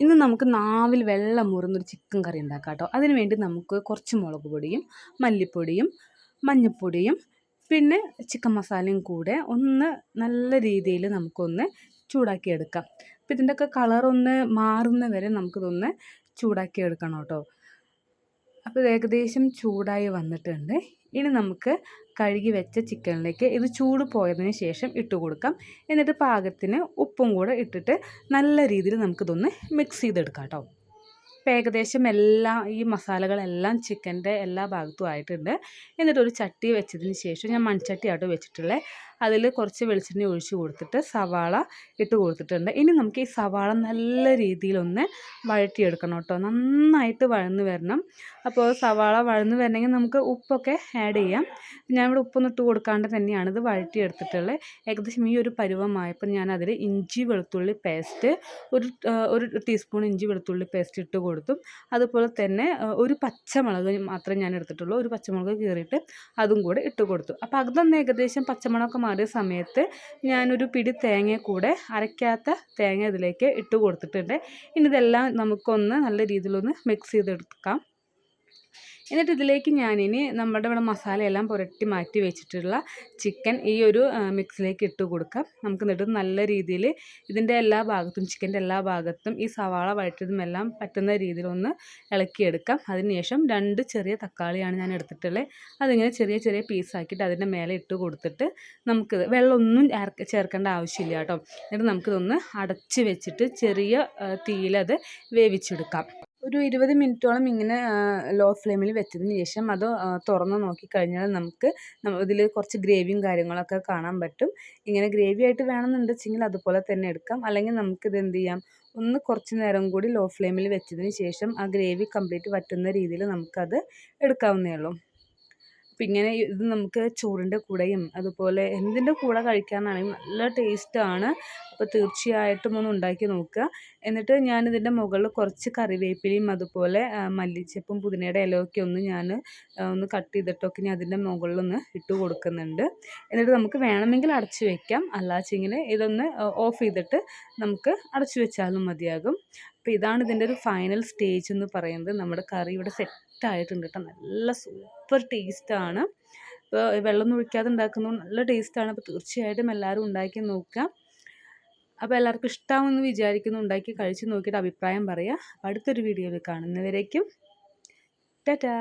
ഇന്ന് നമുക്ക് നാവിൽ വെള്ളം മുറുന്നൊരു ചിക്കൻ കറി ഉണ്ടാക്കാം കേട്ടോ. അതിന് വേണ്ടി നമുക്ക് കുറച്ച് മുളക് പൊടിയും മല്ലിപ്പൊടിയും മഞ്ഞൾപ്പൊടിയും പിന്നെ ചിക്കൻ മസാലയും കൂടെ ഒന്ന് നല്ല രീതിയിൽ നമുക്കൊന്ന് ചൂടാക്കി എടുക്കാം അപ്പം ഇതിന്റെയൊക്കെ കളറൊന്ന് മാറുന്ന വരെ നമുക്കിതൊന്ന് ചൂടാക്കി എടുക്കണം കേട്ടോ. അപ്പോൾ ഏകദേശം ചൂടായി വന്നിട്ടുണ്ട്. ഇനി നമുക്ക് കഴുകി വെച്ച ചിക്കനിലേക്ക് ഇത് ചൂട് പോയതിന് ശേഷം ഇട്ട് കൊടുക്കാം. എന്നിട്ട് പാകത്തിന് ഉപ്പും കൂടെ ഇട്ടിട്ട് നല്ല രീതിയിൽ നമുക്കിതൊന്ന് മിക്സ് ചെയ്തെടുക്കാം കേട്ടോ. ഇപ്പം ഏകദേശം എല്ലാം ഈ മസാലകളെല്ലാം ചിക്കന്റെ എല്ലാ ഭാഗത്തും ആയിട്ടുണ്ട്. എന്നിട്ടൊരു ചട്ടി വെച്ചതിന് ശേഷം ഞാൻ മൺചട്ടി ആട്ടോ വെച്ചിട്ടുള്ളത് അതിൽ കുറച്ച് വെളിച്ചെണ്ണ ഒഴിച്ച് കൊടുത്തിട്ട് സവാള ഇട്ട് കൊടുത്തിട്ടുണ്ട്. ഇനി നമുക്ക് ഈ സവാള നല്ല രീതിയിലൊന്ന് വഴറ്റിയെടുക്കണം കേട്ടോ. നന്നായിട്ട് വഴന്ന് വരണം. അപ്പോൾ സവാള വഴന്ന് വരണമെങ്കിൽ നമുക്ക് ഉപ്പൊക്കെ ആഡ് ചെയ്യാം. ഞാനിവിടെ ഉപ്പൊന്നും ഇട്ട് കൊടുക്കാണ്ട് തന്നെയാണ് ഇത് വഴറ്റിയെടുത്തിട്ടുള്ളത് ഏകദേശം ഈ ഒരു പരുവമായപ്പോൾ ഞാനതിൽ ഇഞ്ചി വെളുത്തുള്ളി പേസ്റ്റ് ഒരു ഒരു ടീസ്പൂൺ ഇഞ്ചി വെളുത്തുള്ളി പേസ്റ്റ് ഇട്ട് അതുപോലെ തന്നെ ഒരു പച്ചമുളക് മാത്രമേ ഞാൻ എടുത്തിട്ടുള്ളൂ. ഒരു പച്ചമുളക് കീറിയിട്ട് അതും കൂടെ ഇട്ട് കൊടുത്തു. അപ്പോൾ അതൊന്ന് ഏകദേശം പച്ചമുളകൊക്കെ മാറിയ സമയത്ത് ഞാനൊരു പിടി തേങ്ങ കൂടെ അരയ്ക്കാത്ത തേങ്ങ ഇതിലേക്ക് ഇട്ട് കൊടുത്തിട്ടുണ്ട്. ഇനി ഇതെല്ലാം നമുക്കൊന്ന് നല്ല രീതിയിലൊന്ന് മിക്സ് ചെയ്തെടുക്കാം. എന്നിട്ട് ഇതിലേക്ക് ഞാനിനി നമ്മുടെ ഇവിടെ മസാലയെല്ലാം പുരട്ടി മാറ്റി വെച്ചിട്ടുള്ള ചിക്കൻ ഈ ഒരു മിക്സിലേക്ക് ഇട്ട് കൊടുക്കാം. നമുക്ക് എന്നിട്ട് നല്ല രീതിയിൽ ഇതിന്റെ എല്ലാ ഭാഗത്തും ചിക്കന്റെ എല്ലാ ഭാഗത്തും ഈ സവാള വഴറ്റതുമെല്ലാം പറ്റുന്ന രീതിയിലൊന്ന് ഇളക്കിയെടുക്കാം. അതിനുശേഷം രണ്ട് ചെറിയ തക്കാളിയാണ് ഞാൻ എടുത്തിട്ടുള്ളത് അതിങ്ങനെ ചെറിയ ചെറിയ പീസാക്കിയിട്ട് അതിന്റെ മേലെ ഇട്ട് കൊടുത്തിട്ട് നമുക്ക് വെള്ളമൊന്നും ചേർക്കേണ്ട ആവശ്യമില്ല കേട്ടോ. എന്നിട്ട് നമുക്കിതൊന്ന് അടച്ച് വെച്ചിട്ട് ചെറിയ തീയിലത് വേവിച്ചെടുക്കാം. ഒരു ഇരുപത് മിനിറ്റോളം ഇങ്ങനെ ലോ ഫ്ലെയിമിൽ വെച്ചതിന് ശേഷം അത് തുറന്ന് നോക്കിക്കഴിഞ്ഞാൽ നമുക്ക് ഇതിൽ കുറച്ച് ഗ്രേവിയും കാര്യങ്ങളൊക്കെ കാണാൻ പറ്റും. ഇങ്ങനെ ഗ്രേവി ആയിട്ട് വേണമെന്നുണ്ടെങ്കിൽ അതുപോലെ തന്നെ എടുക്കാം. അല്ലെങ്കിൽ നമുക്കിത് എന്ത് ചെയ്യാം? ഒന്ന് കുറച്ച് നേരം കൂടി ലോ ഫ്ലെയിമിൽ വെച്ചതിന് ശേഷം ആ ഗ്രേവി കംപ്ലീറ്റ് വറ്റുന്ന രീതിയിൽ നമുക്കത് എടുക്കാവുന്നേ ഉള്ളൂ. അപ്പം ഇങ്ങനെ ഇത് നമുക്ക് ചോറിന്റെ കൂടെയും അതുപോലെ എന്തിന്റെ കൂടെ കഴിക്കാനാണെങ്കിലും നല്ല ടേസ്റ്റാണ്. അപ്പോൾ തീർച്ചയായിട്ടും ഒന്ന് ഉണ്ടാക്കി നോക്കുക. എന്നിട്ട് ഞാനിതിന്റെ മുകളിൽ കുറച്ച് കറിവേപ്പിലയും അതുപോലെ മല്ലിച്ചപ്പും പുതിനയുടെ ഇലയൊക്കെ ഒന്ന് ഞാൻ ഒന്ന് കട്ട് ചെയ്തിട്ടൊക്കെ ഞാൻ അതിന്റെ മുകളിലൊന്ന് ഇട്ട് കൊടുക്കുന്നുണ്ട്. എന്നിട്ട് നമുക്ക് വേണമെങ്കിൽ അടച്ചു വെക്കാം. അല്ലാച്ചെങ്കിൽ ഇതൊന്ന് ഓഫ് ചെയ്തിട്ട് നമുക്ക് അടച്ചു വെച്ചാലും മതിയാകും. അപ്പോൾ ഇതാണ് ഇതിന്റെ ഒരു ഫൈനൽ സ്റ്റേജ് എന്ന് പറയുന്നത്. നമ്മുടെ കറി ഇവിടെ സെറ്റ് ആയിട്ടുണ്ട് കേട്ടോ. നല്ല സൂപ്പർ ടേസ്റ്റാണ് ഇപ്പോൾ വെള്ളം ഒഴിക്കാതെ ഉണ്ടാക്കുന്നത് നല്ല ടേസ്റ്റാണ് അപ്പോൾ തീർച്ചയായിട്ടും എല്ലാവരും ഉണ്ടാക്കി നോക്കുക. അപ്പോൾ എല്ലാവർക്കും ഇഷ്ടമാവുമെന്ന് വിചാരിക്കുന്നു. ഉണ്ടാക്കി കഴിച്ച് നോക്കിയിട്ട് അഭിപ്രായം പറയുക അടുത്തൊരു വീഡിയോയിൽ കാണുന്നവരേക്കും. ടാറ്റാ!